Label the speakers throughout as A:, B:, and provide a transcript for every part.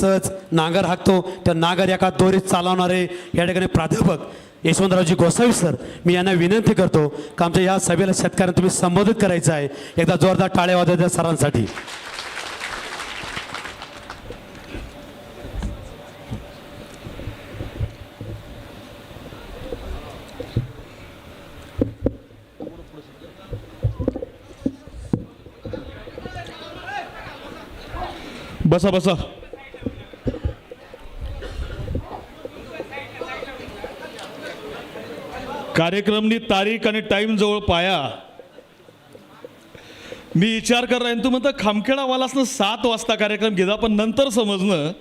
A: सहज नांगर हाकतो. त्या नांगर एका दोरीत चालवणारे या ठिकाणी प्राध्यापक यशवंतरावजी गोसावी सर मी यांना विनंती करतो का आमच्या या सभेला शेतकऱ्यांना तुम्ही संबोधित करायचं आहे. एकदा जोरदार टाळ्या वाजवायच्या सरांसाठी.
B: बसा बसा. कार्यक्रमनी तारीख आणि टाईम जवळ पाया. मी विचार कर राहीन तू म्हणतं खामखेडावालासनं सात वाजता कार्यक्रम घेजा पण नंतर समजणं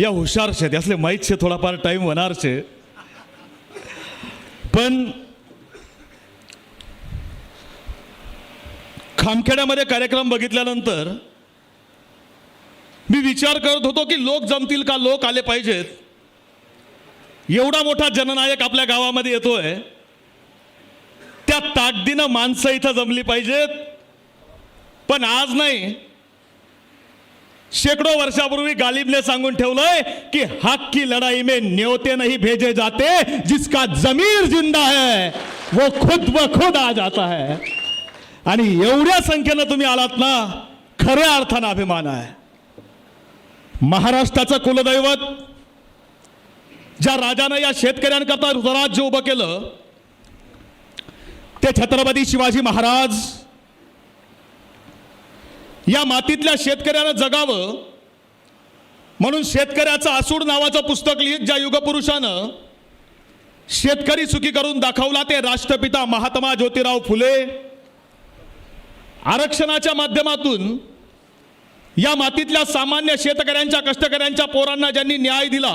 B: या हुशार शेत असले माहीत शे थोडाफार टाईम होणार शे. पण खामखेड्यामध्ये कार्यक्रम बघितल्यानंतर मी विचार करत होतो की लोक जमतील का? लोक आले पाहिजेत. एवढा मोठा जननायक आपल्या गावामध्ये येतोय. त्या ताकदीनं माणसं इथं जमली पाहिजेत. पण आज नाही. शेकडो वर्षापूर्वी गालिबने सांगून ठेवलंय की हक की लढाई में न्योते नहीं भेजे जाते जिसका जमीर जिंदा है वो खुद व खुद आ जाता है. आणि एवढ्या संख्येनं तुम्ही आलात ना खऱ्या अर्थानं अभिमान आहे. महाराष्ट्राचं कुलदैवत ज्या राजानं या शेतकऱ्यांकरता स्वराज्य उभं केलं ते छत्रपती शिवाजी महाराज या मातीतल्या शेतकऱ्याला जगावं म्हणून शेतकऱ्याचं आसूड नावाचं पुस्तक लिहित ज्या युगपुरुषानं शेतकरी सुखी करून दाखवला ते राष्ट्रपिता महात्मा ज्योतिराव फुले. आरक्षणाच्या माध्यमातून या मातीतल्या सामान्य शेतकऱ्यांच्या कष्टकऱ्यांच्या पोरांना ज्यांनी न्याय दिला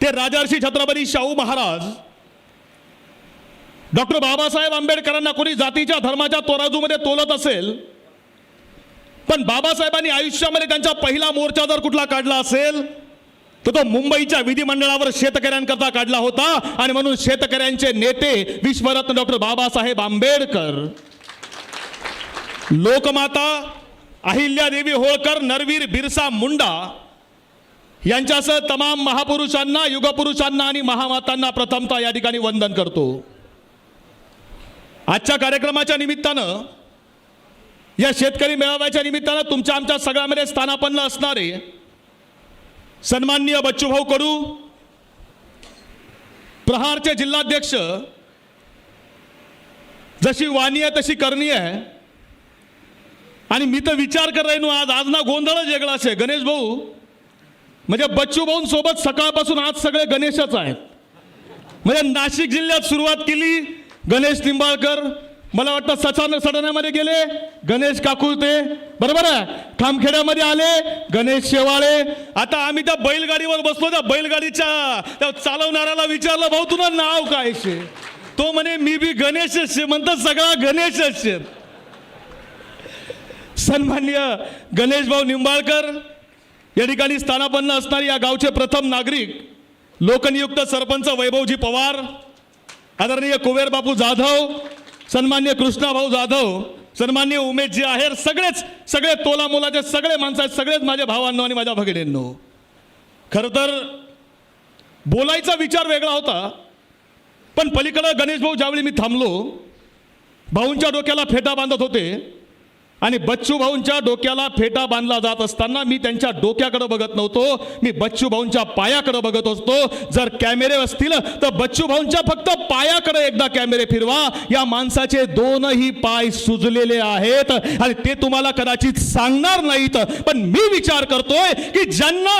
B: ते राजर्षी छत्रपती शाहू महाराज डॉक्टर बाबासाहेब आंबेडकरांना कोणी जातीच्या धर्माच्या तोराजूमध्ये तोलत असेल पण बाबासाहेबांनी आयुष्यामध्ये त्यांचा पहिला मोर्चा जर कुठला काढला असेल तर तो मुंबईच्या विधिमंडळावर शेतकऱ्यांकरता काढला होता. आणि म्हणून शेतकऱ्यांचे नेते विश्वरत्न डॉक्टर बाबासाहेब आंबेडकर. लोकमाता अहिल्यादेवी होळकर नरवीर बिरसा मुंडा यांच्यासह तमाम महापुरुषांना युगपुरुषांना आणि महामातांना प्रथमता या ठिकाणी वंदन करतो. आजच्या कार्यक्रमाच्या निमित्तानं या शेतकरी मेळाव्याच्या निमित्तानं तुमच्या आमच्या सगळ्यामध्ये स्थानापन्न असणारे सन्माननीय बच्चूभाऊ कडू प्रहारचे जिल्हाध्यक्ष जशी वाणी आहे तशी करणी आहे. आणि मी तर विचार कर राहिनो आज आज ना गोंधळच वेगळा असे गणेश भाऊ म्हणजे बच्चू सोबत सकाळपासून आज सगळे गणेशच आहेत. म्हणजे नाशिक जिल्ह्यात सुरुवात केली गणेश निंबाळकर मला वाटतं सचान सडण्यामध्ये गेले. गणेश काकुळते बरोबर आहे? खामखेड्यामध्ये आले. गणेश शेवाळे. आता आम्ही त्या बैलगाडीवर बसलो. त्या बैलगाडीच्या त्या चालवणाऱ्याला विचारलं भाऊ तुला नाव काय शे? तो म्हणे मी बी गणेशच शे. म्हणतात सगळा गणेशच शे. सन्मान्य गणेश भाऊ निंबाळकर या ठिकाणी स्थानापन्न असणारे या गावचे प्रथम नागरिक लोकनियुक्त सरपंच वैभवजी पवार आदरणीय कुबेर बापू जाधव सन्मान्य कृष्णाभाऊ जाधव सन्मान्य उमेशजी आहेर सगळेच सगळे तोला मोलाचे सगळे माणसं आहेत सगळेच माझ्या भावांनो आणि माझ्या भगिनींनो. खरं तर बोलायचा विचार वेगळा होता पण पलीकडं गणेश भाऊ ज्यावेळी मी थांबलो भाऊंच्या डोक्याला फेटा बांधत होते आणि बच्चू भाऊंच्या डोक्याला फेटा बांधला जात असताना मी त्यांच्या डोक्याकडे बघत नव्हतो. मी बच्चू भाऊंच्या पायाकडे बघत असतो. जर कॅमेरे असतील तर बच्चू भाऊंच्या फक्त पायाकडे एकदा कॅमेरे फिरवा. या माणसाचे दोनही पाय सुजलेले आहेत आणि ते तुम्हाला कदाचित सांगणार नाहीत पण मी विचार करतोय की ज्यांना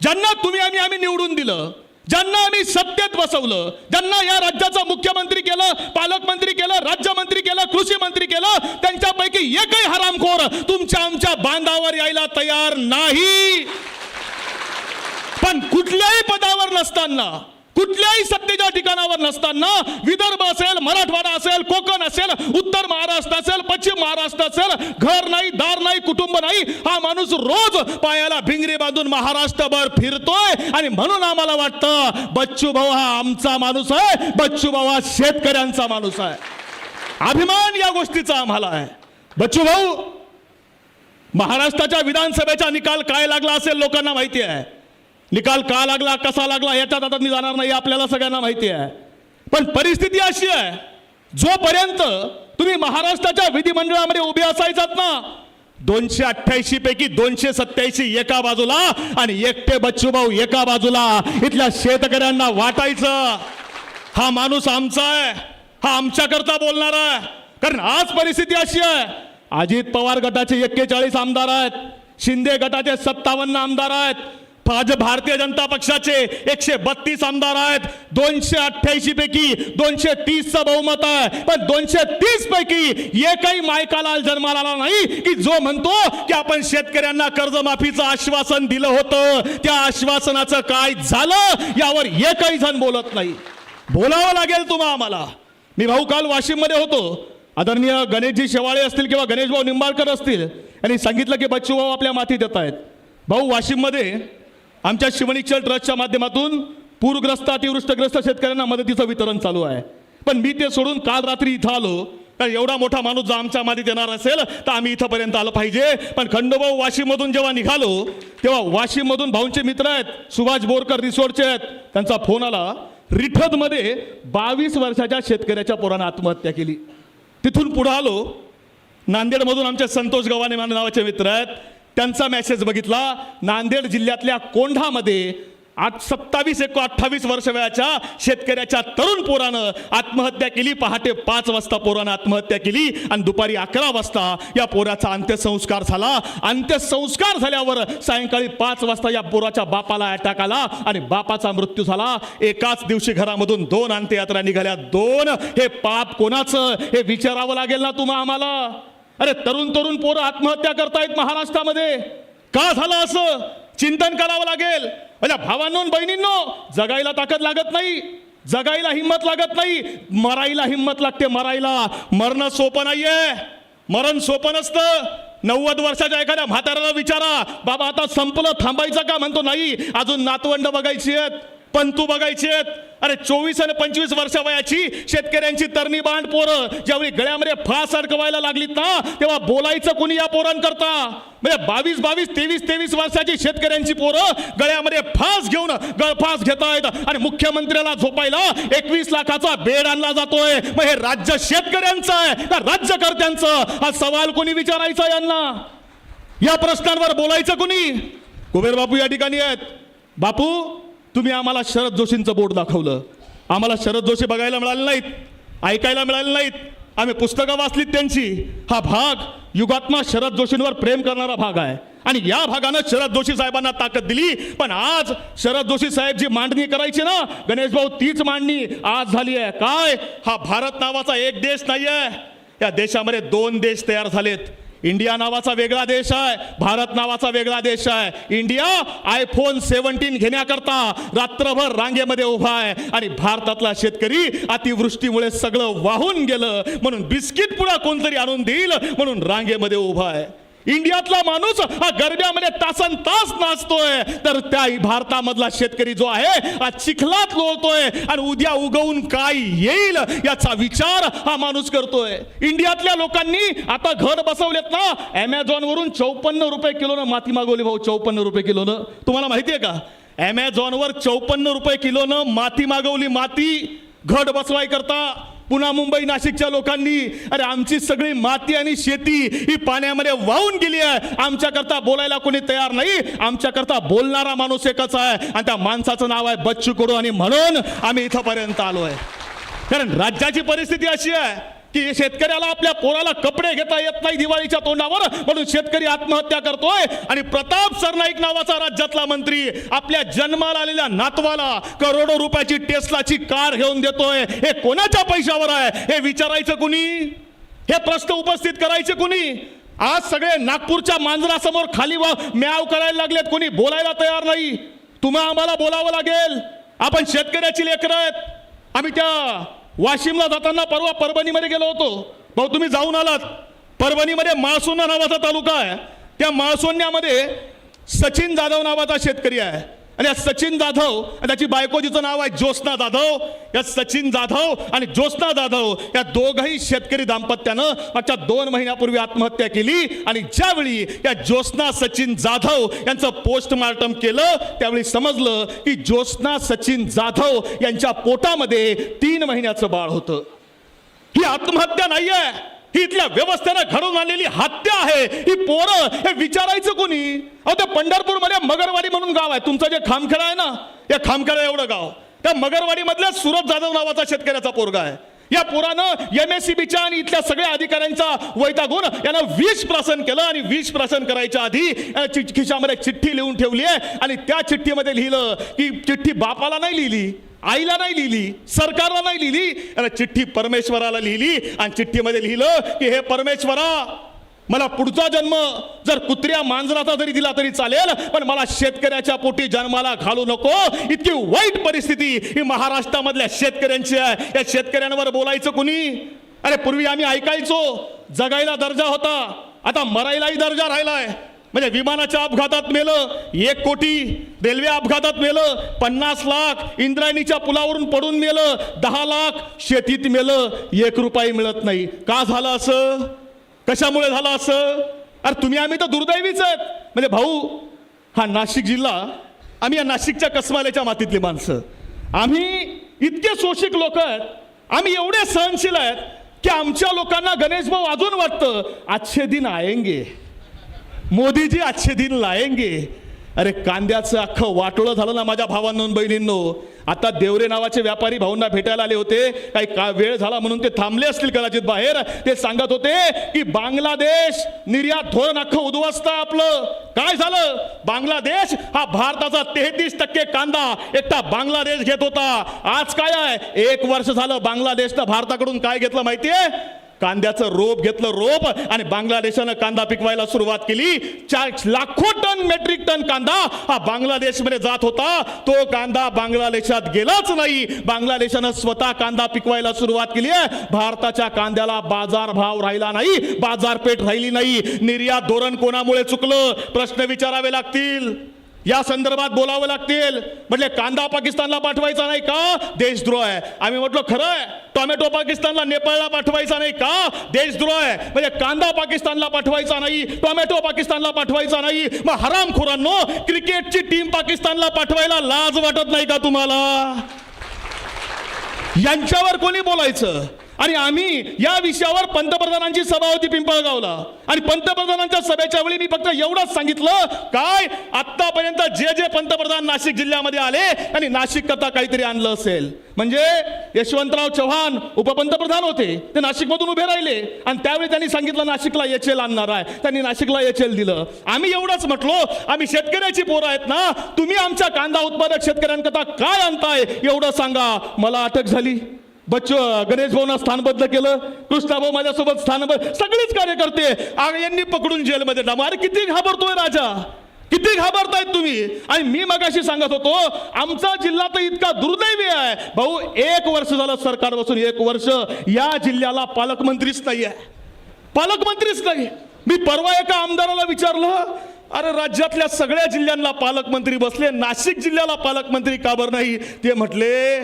B: ज्यांना तुम्ही आम्ही आम्ही निवडून दिलं ज्यांना आम्ही सत्तेत बसवलं ज्यांना या राज्याचा मुख्यमंत्री केलं पालकमंत्री केलं राज्यमंत्री केलं कृषी मंत्री केलं त्यांच्यापैकी एकही हरामखोर तुमच्या आमच्या बांधावर यायला तयार नाही. पण कुठल्याही पदावर नसताना कुठल्याही सत्तेच्या ठिकाणावर नसताना विदर्भ असेल मराठवाडा असेल कोकण असेल उत्तर महाराष्ट्र असेल पश्चिम महाराष्ट्र असेल घर नाही दार नाही कुटुंब नाही हा माणूस रोज पायाला भिंगरी बांधून महाराष्ट्रभर फिरतोय. आणि म्हणून आम्हाला वाटतं बच्चू भाऊ हा आमचा माणूस आहे बच्चू भाऊ हा शेतकऱ्यांचा माणूस आहे. अभिमान या गोष्टीचा आम्हाला आहे. बच्चू भाऊ महाराष्ट्राच्या विधानसभेचा निकाल काय लागला असेल लोकांना माहिती आहे. निकाल का लागला कसा लागला याच्यात आता मी जाणार नाही आपल्याला सगळ्यांना माहिती आहे. पण परिस्थिती अशी आहे जोपर्यंत तुम्ही महाराष्ट्राच्या विधिमंडळामध्ये उभे असायचात ना दोनशे अठ्ठ्याऐंशी पैकी दोनशे सत्याऐंशी एका बाजूला आणि एकटे बच्चूभाऊ एका बाजूला इथल्या शेतकऱ्यांना वाटायचं. हा माणूस आमचा आहे हा आमच्याकरता बोलणार आहे. कारण आज परिस्थिती अशी आहे अजित पवार गटाचे एक्केचाळीस आमदार आहेत शिंदे गटाचे सत्तावन्न आमदार आहेत भाजप भारतीय जनता पक्षाचे एकशे बत्तीस आमदार आहेत. दोनशे अठ्ठ्याऐंशी पैकी दोनशे तीसचं बहुमत आहे. पण दोनशे तीस पैकी एकही मायकाला जन्माला आला नाही की जो म्हणतो की आपण शेतकऱ्यांना कर्जमाफीचं आश्वासन दिलं होतं. त्या आश्वासनाचं काय झालं यावर एकही जण बोलत नाही. बोलावं लागेल तुम्हा आम्हाला. मी भाऊ काल वाशिममध्ये होतो. आदरणीय गणेशजी शेवाळे असतील किंवा गणेशभाऊ निंबाळकर असतील यांनी सांगितलं की बच्चू भाऊ आपल्या मातीत येत आहेत. भाऊ वाशिममध्ये आमच्या शिवणिक्षल ट्रस्टच्या माध्यमातून पूरग्रस्त अतिवृष्टग्रस्त शेतकऱ्यांना मदतीचं वितरण चालू आहे. पण मी ते सोडून काल रात्री इथं आलो. कारण एवढा मोठा माणूस जर आमच्या मादीत येणार असेल तर आम्ही इथंपर्यंत आलो पाहिजे. पण खंडोभाऊ वाशिममधून जेव्हा निघालो तेव्हा वाशिममधून भाऊंचे मित्र आहेत सुभाष बोरकर रिसोडचे आहेत. त्यांचा फोन आला. रिठदमध्ये बावीस वर्षाच्या शेतकऱ्याच्या पोरानं आत्महत्या केली. तिथून पुढं आलो. नांदेडमधून आमचे संतोष गव्हाणे नावाचे मित्र आहेत. त्यांचा मेसेज बघितला. नांदेड जिल्ह्यातल्या कोंढामध्ये आठ सत्तावीस एको अठ्ठावीस वर्ष वयाच्या शेतकऱ्याच्या तरुण पोरानं आत्महत्या केली. पहाटे पाच वाजता पोरानं आत्महत्या केली आणि दुपारी अकरा वाजता या पोराचा अंत्यसंस्कार झाला. अंत्यसंस्कार झाल्यावर सायंकाळी पाच वाजता या पोराच्या बापाला अटॅक आला आणि बापाचा मृत्यू झाला. एकाच दिवशी घरामधून दोन अंत्ययात्रा निघाल्या. दोन हे पाप कोणाचं? हे विचारावं लागेल ना तुम्हा आम्हाला. अरे तरुण तरुण पोरं आत्महत्या करतायत महाराष्ट्रामध्ये. का झालं असं? चिंतन करावं लागेल. म्हणजे भावांनो बहिणींनो जगायला ताकद लागत नाही. जगायला हिंमत लागत नाही. मरायला हिंमत लागते मरायला. मरणं सोपं नाहीये. मरण सोपं नसतं. नव्वद वर्षाच्या एखाद्या म्हाताऱ्याला विचारा बाबा आता संपलं थांबायचं का? म्हणतो नाही अजून नातवंड बघायची आहेत. पंतू तू आहेत. अरे चोवीस आणि पंचवीस वर्ष वयाची शेतकऱ्यांची तरणी बांड पोरं. ज्यावेळी गळ्यामध्ये फास अडकवायला लागलीत ना तेव्हा बोलायचं कुणी या पोरांकरता? म्हणजे बावीस बावीस तेवीस तेवीस वर्षाची शेतकऱ्यांची पोरं गळ्यामध्ये फास घेऊन गळफास घेत आहेत आणि मुख्यमंत्र्याला झोपायला एकवीस लाखाचा बेड आणला जातोय. मग हे राज्य शेतकऱ्यांचं आहे का राज्यकर्त्यांचं? हा सवाल कोणी विचारायचा यांना? या प्रश्नांवर बोलायचं कोणी? कुबेर बापू या ठिकाणी आहेत. बापू तुम्ही आम्हाला शरद जोशींचं बोर्ड दाखवलं. आम्हाला शरद जोशी बघायला मिळाले नाहीत ऐकायला मिळाले नाहीत. आम्ही पुस्तकं वाचलीत त्यांची. हा भाग युगात्मा शरद जोशींवर प्रेम करणारा भाग आहे. आणि या भागानं शरद जोशी साहेबांना ताकद दिली. पण आज शरद जोशी साहेब जी मांडणी करायची ना गणेश भाऊ तीच मांडणी आज झाली आहे. काय? हा भारत नावाचा एक देश नाही आहे या देशामध्ये दोन देश तयार झालेत. इंडिया नावाचा वेगळा देश आहे भारत नावाचा वेगळा देश आहे. इंडिया आयफोन सेव्हन्टीन घेण्याकरता रात्रभर रांगेमध्ये उभा आहे आणि भारतातला शेतकरी अतिवृष्टीमुळे सगळं वाहून गेलं. म्हणून बिस्किट पुढा कोणतरी आणून देईल म्हणून रांगेमध्ये उभा आहे. इंडियातला माणूस हा गरब्यामध्ये तासन तास नाचतोय. तर त्या भारतामधला शेतकरी जो आहे हा चिखलात लोळतोय आणि उद्या उगवून काय येईल याचा विचार हा माणूस करतोय. इंडियातल्या लोकांनी आता घर बसवलेत ना अमेझॉन वरून चौपन्न रुपये किलोनं माती मागवली भाऊ चौपन्न रुपये किलोनं. तुम्हाला माहिती आहे का? अमेझॉनवर चौपन्न रुपये किलोनं माती मागवली माती घट बसवाय करता. पुन्हा मुंबई नाशिकच्या लोकांनी अरे आमची सगळी माती आणि शेती ही पाण्यामध्ये वाहून गेली आहे. आमच्याकरता बोलायला कोणी तयार नाही. आमच्याकरता बोलणारा माणूस एकच आहे. आणि त्या माणसाचं नाव आहे बच्चू कडू. आणि म्हणून आम्ही इथंपर्यंत आलो आहे कारण राज्याची परिस्थिती अशी आहे की शेतकऱ्याला आपल्या पोराला कपडे घेता येत नाही दिवाळीच्या तोंडावर म्हणून शेतकरी आत्महत्या करतोय. आणि प्रताप सरनाईक नावाचा राज्यातला मंत्री आपल्या जन्माला आलेल्या नातवाला करोडो रुपयाची टेस्लाची कार घेऊन देतोय. हे कोणाच्या पैशावर आहे? हे विचारायचं कुणी? हे प्रश्न उपस्थित करायचे कुणी? आज सगळे नागपूरच्या मांजरासमोर खाली वा म्याव करायला लागलेत. कोणी बोलायला तयार नाही. तुम्हा आम्हाला बोलावं लागेल. आपण शेतकऱ्याची लेकर आहेत. आम्ही त्या वाशिमला जाताना परवा परभणीमध्ये गेलो होतो. भाऊ तुम्ही जाऊन आलात. परभणीमध्ये माळसोना नावाचा तालुका आहे. त्या माळसोन्यामध्ये सचिन जाधव नावाचा शेतकरी आहे. आणि या सचिन जाधव आणि त्याची बायको जिचं नाव आहे ज्योत्ना जाधव. या सचिन जाधव आणि ज्योत्ना जाधव या दोघही शेतकरी दाम्पत्यानं मागच्या दोन महिन्यापूर्वी आत्महत्या केली. आणि ज्यावेळी या ज्योत्ना सचिन जाधव यांचं पोस्टमार्टम केलं त्यावेळी समजलं की ज्योत्ना सचिन जाधव यांच्या पोटामध्ये तीन महिन्याचं बाळ होतं. ही आत्महत्या नाहीये. ही इथल्या व्यवस्थेनं घडून आणलेली हत्या आहे. ही पोरं हे विचारायचं कोणी? अहो त्या पंढरपूरमध्ये मगरवाडी म्हणून गाव आहे. तुमचं जे खामखेडा आहे ना या खामखेडा एवढं गाव. त्या मगरवाडीमधल्या सुरत जाधव नावाचा शेतकऱ्याचा पोरगा आहे. या पोरानं एम एस सी बीच्या आणि इथल्या सगळ्या अधिकाऱ्यांचा वैतागून यानं विष प्रासन केलं आणि विष प्रासन करायच्या आधी खिशामध्ये चिठ्ठी लिहून ठेवली आहे. आणि त्या चिठ्ठीमध्ये लिहिलं की चिठ्ठी बापाला नाही लिहिली आईला नाही लिहिली सरकारला नाही लिहिली. चिठ्ठी परमेश्वराला लिहिली आणि चिठ्ठीमध्ये लिहिलं की हे परमेश्वरा मला पुढचा जन्म जर कुत्र्या मांजराचा जरी दिला तरी चालेल पण मला शेतकऱ्याच्या पोटी जन्माला घालू नको. इतकी वाईट परिस्थिती ही महाराष्ट्रामधल्या शेतकऱ्यांची आहे. या शेतकऱ्यांवर बोलायचं कुणी? अरे पूर्वी आम्ही ऐकायचो जगायला दर्जा होता आता मरायलाही दर्जा राहिलाय. म्हणजे विमानाच्या अपघातात मेलं एक कोटी रेल्वे अपघातात मेलं पन्नास लाख इंद्रायणीच्या पुलावरून पडून मेलं दहा लाख शेतीत मेलं एक रुपये मिळत नाही. का झालं असं? कशामुळे झालं असं? अरे तुम्ही आम्ही तर दुर्दैवीच आहेत. म्हणजे भाऊ हा नाशिक जिल्हा आम्ही या नाशिकच्या कसमाल्याच्या मातीतली माणसं. आम्ही इतके शोषिक लोक आहेत आम्ही एवढे सहनशील आहेत की आमच्या लोकांना गणेश भाऊ अजून वाटतं आजचे दिन आयंगे मोदीजी आजचे दिन लाएंगे. अरे कांद्याचं अख्खं वाटोळं झालं ना माझ्या भावांनो बहिणींनो. आता देवरे नावाचे व्यापारी भाऊंना भेटायला आले होते. काही का वेळ झाला म्हणून ते थांबले असतील कदाचित बाहेर. ते सांगत होते की बांगलादेश निर्यात धोरण अख्खं उद्ध्वस्त आपलं. काय झालं? बांगलादेश हा भारताचा तेहतीस टक्के कांदा एकटा बांगलादेश घेत होता. आज काय आहे? एक वर्ष झालं बांगलादेशनं भारताकडून काय घेतलं माहितीये? कांद्याचं रोप घेतलं रोप आणि बांगलादेशानं कांदा पिकवायला सुरुवात केली. चार लाखो टन मेट्रिक टन कांदा हा बांगलादेशमध्ये जात होता. तो कांदा बांगलादेशात गेलाच नाही. बांगलादेशानं स्वतः कांदा पिकवायला सुरुवात केली आहे. भारताच्या कांद्याला बाजार भाव राहिला नाही. बाजारपेठ राहिली नाही. निर्यात धोरण कोणामुळे चुकलं? प्रश्न विचारावे लागतील. या संदर्भात बोलावं लागतील. म्हटले कांदा पाकिस्तानला पाठवायचा नाही का? देशद्रोह आहे. आम्ही म्हटलो खरं आहे. टोमॅटो पाकिस्तानला नेपाळला पाठवायचा नाही का? देशद्रोह आहे. म्हणजे कांदा पाकिस्तानला पाठवायचा नाही टोमॅटो पाकिस्तानला पाठवायचा नाही. मग हरामखोरांनो क्रिकेटची टीम पाकिस्तानला पाठवायला लाज वाटत नाही का तुम्हाला? यांच्यावर कोणी बोलायचं? आणि आम्ही या विषयावर पंतप्रधानांची सभा होती पिंपळगावला. आणि पंतप्रधानांच्या सभेच्या वेळी मी फक्त एवढंच सांगितलं काय? आतापर्यंत जे जे पंतप्रधान नाशिक जिल्ह्यामध्ये आले त्यांनी नाशिक करता काहीतरी आणलं असेल. म्हणजे यशवंतराव चव्हाण उपपंतप्रधान होते ते नाशिकमधून उभे राहिले. आणि त्यावेळी त्यांनी सांगितलं नाशिकला एच एल आणणार आहे. त्यांनी नाशिकला एच एल दिलं. आम्ही एवढंच म्हटलो आम्ही शेतकऱ्याची पोरं आहेत ना तुम्ही आमच्या कांदा उत्पादक शेतकऱ्यांकरता काय आणताय एवढं सांगा. मला अटक झाली. बच्च गणेश भाऊना स्थानबद्ध केलं कृष्णाभाऊ माझ्यासोबत स्थानबद्ध सगळीच कार्यकर्ते यांनी पकडून जेलमध्ये डामा. अरे किती घाबरतोय राजा. किती घाबरतायत तुम्ही. आणि मी मगाशी सांगत होतो आमचा जिल्हा तर इतका दुर्दैवी आहे. भाऊ एक वर्ष झालं सरकार बसून एक वर्ष या जिल्ह्याला पालकमंत्रीच नाही आहे पालकमंत्रीच नाही. मी परवा एका आमदाराला विचारलं अरे राज्यातल्या सगळ्या जिल्ह्यांना पालकमंत्री बसले नाशिक जिल्ह्याला पालकमंत्री का बरं नाही? ते म्हटले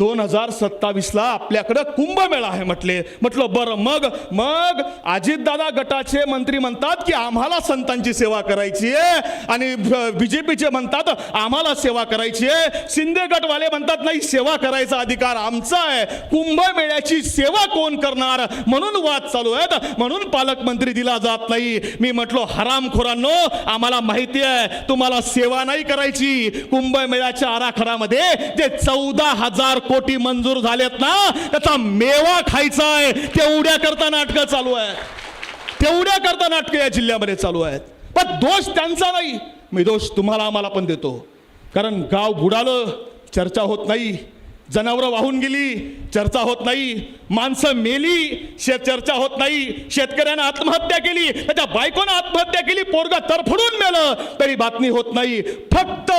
B: दोन हजार सत्तावीसला आपल्याकडं कुंभमेळा आहे म्हटले. म्हटलं बरं मग मग अजितदादा गटाचे मंत्री म्हणतात की आम्हाला संतांची सेवा करायची आहे. आणि बीजेपीचे म्हणतात आम्हाला सेवा करायची आहे. शिंदे गटवाले म्हणतात नाही सेवा करायचा अधिकार आमचा आहे. कुंभमेळ्याची सेवा कोण करणार? म्हणून वाद चालू आहेत. म्हणून पालकमंत्री दिला जात नाही. मी म्हटलो हरामखोरांनो आम्हाला माहिती आहे तुम्हाला सेवा नाही करायची. कुंभमेळ्याच्या आराखड्यामध्ये जे चौदा हजार कोटी मंजूर झालेत ना त्याचा मेवा खायचा आहे तेवढ्या करता नाटकं चालू आहे तेवढ्या करता नाटकं या जिल्ह्यामध्ये चालू आहेत. पण दोष त्यांचा नाही. मी दोष तुम्हाला आम्हाला पण देतो. कारण गाव बुडालं चर्चा होत नाही. जनावरं वाहून गेली चर्चा होत नाही माणसं मेली शे चर्चा होत नाही शेतकऱ्यानं आत्महत्या केली त्याच्या बायकोनं आत्महत्या केली पोरगा तरफडून मेलं तरी बातमी होत नाही. फक्त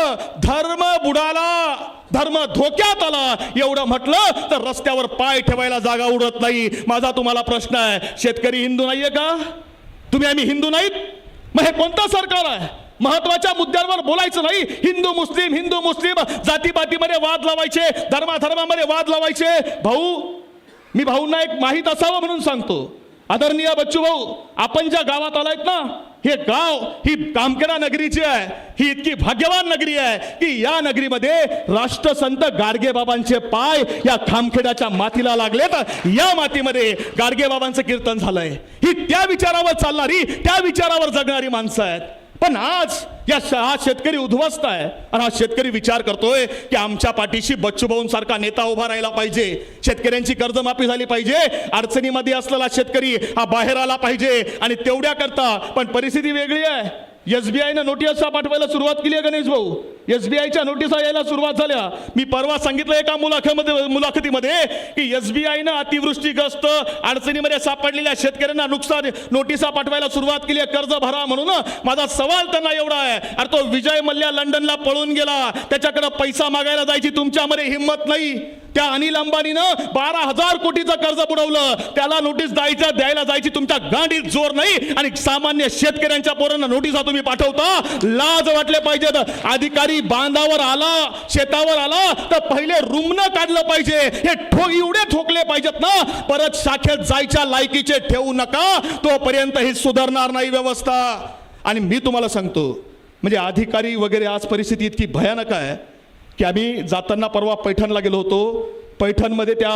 B: धर्म बुडाला धर्म धोक्यात आला एवढं म्हटलं तर रस्त्यावर पाय ठेवायला जागा उडत नाही. माझा तुम्हाला प्रश्न आहे शेतकरी हिंदू नाहीये का? तुम्ही आम्ही हिंदू नाहीत? मग हे कोणतं सरकार आहे? महत्त्वाच्या मुद्द्यांवर बोलायचं नाही. हिंदू मुस्लिम हिंदू मुस्लिम जातीपातीमध्ये वाद लावायचे धर्माधर्मामध्ये वाद लावायचे. भाऊ मी भाऊंना एक माहीत असावं म्हणून सांगतो. आदरणीय बच्चू भाऊ आपण ज्या गावात आलायत ना हे गाव ही कामकेरा नगरीची आहे. ही इतकी भाग्यवान नगरी आहे की या नगरीमध्ये राष्ट्रसंत गाडगे बाबांचे पाय या खामखेड्याच्या मातीला लागलेत. या मातीमध्ये गाडगे बाबांचं कीर्तन झालंय. ही त्या विचारावर चालणारी त्या विचारावर जगणारी माणसं आहेत. पण आज या हा शेतकरी उद्ध्वस्त आहे आणि हा शेतकरी विचार करतोय की आमच्या पाठीशी बच्चूभाऊंसारखा सारखा नेता उभा राहिला पाहिजे. शेतकऱ्यांची कर्जमाफी झाली पाहिजे. अडचणीमध्ये असलेला शेतकरी हा बाहेर आला पाहिजे. आणि तेवढ्या करता पण परिस्थिती वेगळी आहे. एसबीआयनं नोटिसा पाठवायला सुरुवात केली आहे गणेश भाऊ. एसबीआयच्या नोटिसा यायला सुरुवात झाल्या. मी परवा सांगितलं एका मुलाखतीमध्ये मुलाखतीमध्ये की एसबीआयनं अतिवृष्टीग्रस्त अडचणीमध्ये सापडलेल्या शेतकऱ्यांना नुकसान नोटिसा पाठवायला सुरुवात केली आहे. कर्ज भरा म्हणून. माझा सवाल त्यांना एवढा आहे. अरे तो विजय मल्ल्या लंडनला पळून गेला. त्याच्याकडे पैसा मागायला जायची तुमच्यामध्ये हिंमत नाही. त्या अनिल अंबानीनं बारा हजार कोटीचं कर्ज बुडवलं. त्याला नोटीस द्यायचं द्यायला जायची तुमच्या गांडीत जोर नाही. आणि सामान्य शेतकऱ्यांच्या पोरांना नोटिसा तुम्ही पाठवता. लाज वाटले पाहिजेत. अधिकारी बांधावर आला शेतावर आला तर पहिले रुमनं काढलं पाहिजे. हे ठो एवढे ठोकले पाहिजेत ना. परत शाखेत जायच्या लायकीचे ठेवू नका. तोपर्यंत ही सुधारणार नाही व्यवस्था. आणि मी तुम्हाला सांगतो म्हणजे अधिकारी वगैरे आज परिस्थिती इतकी भयानक आहे. की आम्ही जाताना परवा पैठणला गेलो होतो. पैठणमध्ये त्या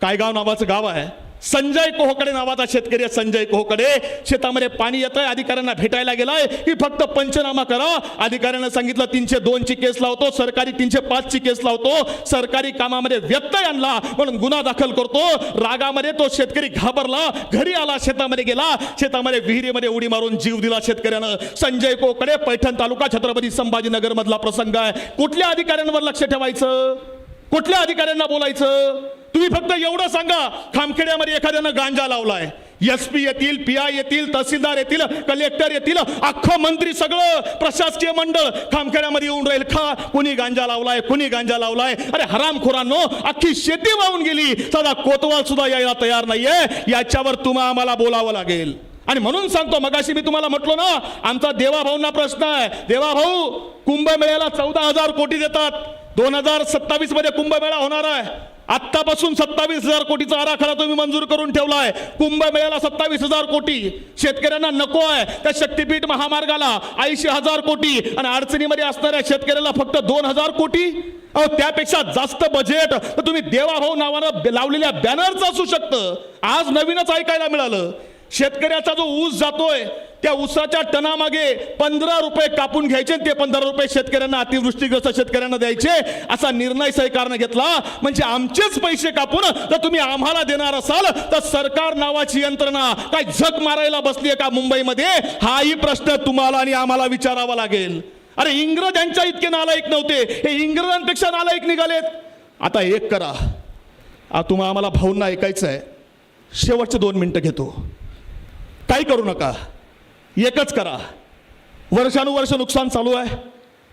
B: कायगाव नावाचं गाव आहे. संजय कोहकडे नावाचा शेतकरी आहे संजय कोहकडे. शेतामध्ये पाणी येत आहे अधिकाऱ्यांना भेटायला गेलाय. की फक्त पंचनामा करा. अधिकाऱ्यांना सांगितलं तीनशे दोनची केस लावतो सरकारी तीनशे पाचची केस लावतो. सरकारी कामामध्ये व्यत्यय आणला म्हणून गुन्हा दाखल करतो. रागामध्ये तो शेतकरी घाबरला घरी आला शेतामध्ये गेला. शेतामध्ये विहिरीमध्ये उडी मारून जीव दिला शेतकऱ्यानं. संजय कोकडे पैठण तालुका छत्रपती संभाजीनगर मधला प्रसंग आहे. कुठल्या अधिकाऱ्यांवर लक्ष ठेवायचं? कुठल्या अधिकाऱ्यांना बोलायचं? तुम्ही फक्त एवढं सांगा खामखेड्यामध्ये एखाद्यानं गांजा लावलाय. एस पी येतील पी आय येतील तहसीलदार येतील कलेक्टर येतील अख्खं मंत्री सगळं प्रशासकीय मंडळ खामखेड्यामध्ये येऊन राहील. खा कुणी गांजा लावलाय कुणी गांजा लावलाय? अरे हरामखोरांनो अख्खी शेती वाहून गेली. सदा कोतवाल सुद्धा यायला तयार नाहीये. याच्यावर तुम्हा आम्हाला बोलावं लागेल. आणि म्हणून सांगतो मगाशी मी तुम्हाला म्हटलो ना आमचा देवाभाऊंना प्रश्न आहे. देवाभाऊ कुंभमेळ्याला चौदा हजार कोटी देतात. दोन हजार सत्तावीसमध्ये कुंभमेळा होणार आहे. आत्तापासून सत्तावीस हजार कोटीचा आराखडा तुम्ही मंजूर करून ठेवलाय. कुंभमेळ्याला सत्तावीस हजार कोटी. शेतकऱ्यांना नको आहे त्या शक्तीपीठ महामार्गाला ऐंशी हजार कोटी आणि अडचणीमध्ये असणाऱ्या शेतकऱ्याला फक्त दोन हजार कोटी. अहो त्यापेक्षा जास्त बजेट तर तुम्ही देवाभाऊ नावानं लावलेल्या बॅनरचं असू शकतं. आज नवीनच ऐकायला मिळालं. शेतकऱ्याचा जो ऊस जातोय त्या ऊसाच्या टनामागे पंधरा रुपये कापून घ्यायचे ते पंधरा रुपये शेतकऱ्यांना अतिवृष्टीग्रस्त शेतकऱ्यांना द्यायचे असा निर्णय सरकारनं घेतला. म्हणजे आमचेच पैसे कापून जर तुम्ही आम्हाला देणार असाल तर सरकार नावाची यंत्रणा काय झक मारायला बसली आहे का मुंबईमध्ये? हाही प्रश्न तुम्हाला आणि आम्हाला विचारावा लागेल. अरे इंग्रज यांच्या इतके नालायक नव्हते. हे इंग्रजांपेक्षा नालायक निघालेत. आता एक करा. आ, तुम्हा आम्हाला भाऊंना ऐकायचं आहे शेवटचे दोन मिनटं घेतो. काही करू नका. एकच करा. वर्षानुवर्ष नुकसान चालू आहे.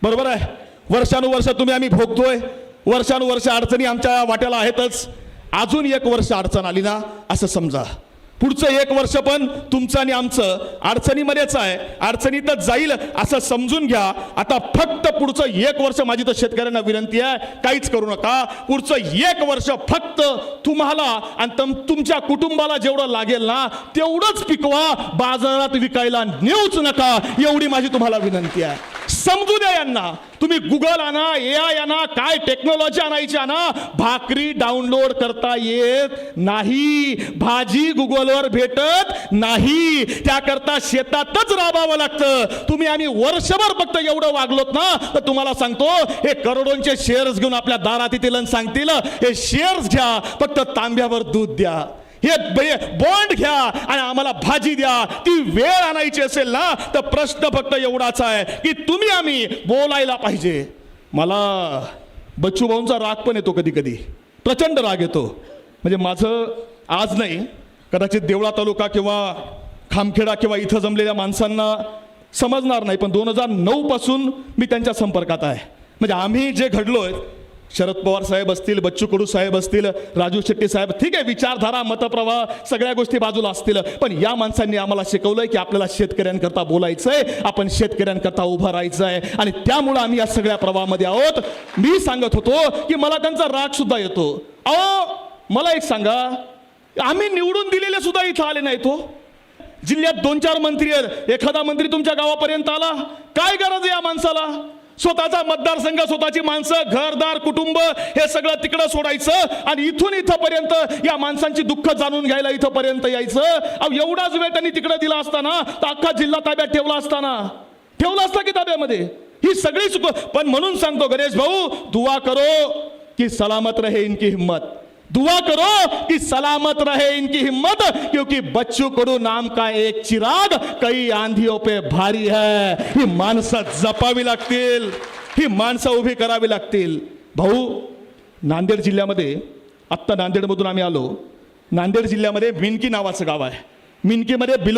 B: बरोबर आहे? वर्षानुवर्ष तुम्ही आम्ही भोगतोय. वर्षानुवर्ष अडचणी आमच्या वाट्याला आहेतच. अजून एक वर्ष अडचण आली ना असं समजा. पुढचं एक वर्ष पण तुमचं आणि आमचं अडचणीमध्येच आहे. अडचणीतच जाईल असं समजून घ्या. आता फक्त पुढचं एक वर्ष माझी तर शेतकऱ्यांना विनंती आहे. काहीच करू नका. पुढचं एक वर्ष फक्त तुम्हाला आणि तम- तुमच्या कुटुंबाला जेवढं लागेल ना तेवढंच पिकवा. बाजारात विकायला नेऊच नका. एवढी माझी तुम्हाला विनंती आहे. समजू द्या यांना. तुम्ही गुगल आणा ए आय आणा काय टेक्नॉलॉजी आणायची आणा. भाकरी डाउनलोड करता येत नाही. भाजी गुगलवर भेटत नाही. त्याकरता शेतातच राबावं लागतं. तुम्ही आम्ही वर्षभर फक्त एवढं वागलोत ना तर तुम्हाला सांगतो हे करोडोंचे शेअर्स घेऊन आपल्या दारात येतील सांगतील हे शेअर्स घ्या. फक्त तांब्यावर दूध द्या. हे बॉन्ड घ्या आणि आम्हाला भाजी द्या. ती वेळ आणायची असेल ना तर प्रश्न फक्त एवढाच आहे की तुम्ही आम्ही बोलायला पाहिजे. मला बच्चू भाऊंचा राग पण येतो कधी कधी प्रचंड राग येतो. म्हणजे माझं आज नाही कदाचित देवळा तालुका किंवा खामखेडा किंवा इथं जमलेल्या माणसांना समजणार नाही पण दोन हजार नऊपासून मी त्यांच्या संपर्कात आहे. म्हणजे आम्ही जे घडलो आहे शरद पवार साहेब असतील बच्चू कडू साहेब असतील राजू शेट्टी साहेब ठीक आहे विचारधारा मतप्रवाह सगळ्या गोष्टी बाजूला असतील. पण या माणसांनी आम्हाला शिकवलंय की आपल्याला शेतकऱ्यांकरता बोलायचंय आपण शेतकऱ्यांकरता उभं राहायचं आहे आणि त्यामुळं आम्ही या सगळ्या प्रवाहामध्ये आहोत. मी सांगत होतो की मला त्यांचा राग सुद्धा येतो. अहो मला एक सांगा आम्ही निवडून दिलेले सुद्धा इथं आले नाहीत हो. जिल्ह्यात दोन चार मंत्री आहेत. एखादा मंत्री तुमच्या गावापर्यंत आला. काय गरज आहे या माणसाला? स्वतःचा मतदारसंघ स्वतःची माणसं घरदार कुटुंब हे सगळं तिकडं सोडायचं आणि इथून इथंपर्यंत या माणसांची दुःख जाणून घ्यायला इथंपर्यंत यायचं. अहो एवढाच वेळ त्यांनी तिकडे दिला असताना तर अख्खा जिल्हा ताब्यात ठेवला असताना. ठेवला असता की ताब्यामध्ये? ही सगळी चुक पण म्हणून सांगतो गणेश भाऊ दुआ करो की सलामत रहे इनकी हिम्मत. दुआ करो कि सलामत रहे इनकी हिम्मत क्योंकि बच्चू कडू नाम का एक चिराग कई आंधियों पे भारी है। ही माणसं जपावी लागतील ही माणसं उभी करावी लागतील। भाऊ नांदेड जिल्ह्यामध्ये आत्ता नांदेडमधून आम्ही आलो नांदेड जिल्ह्यामध्ये मिनकी नावाचं गाव आहे. मिनकीमध्ये बिलो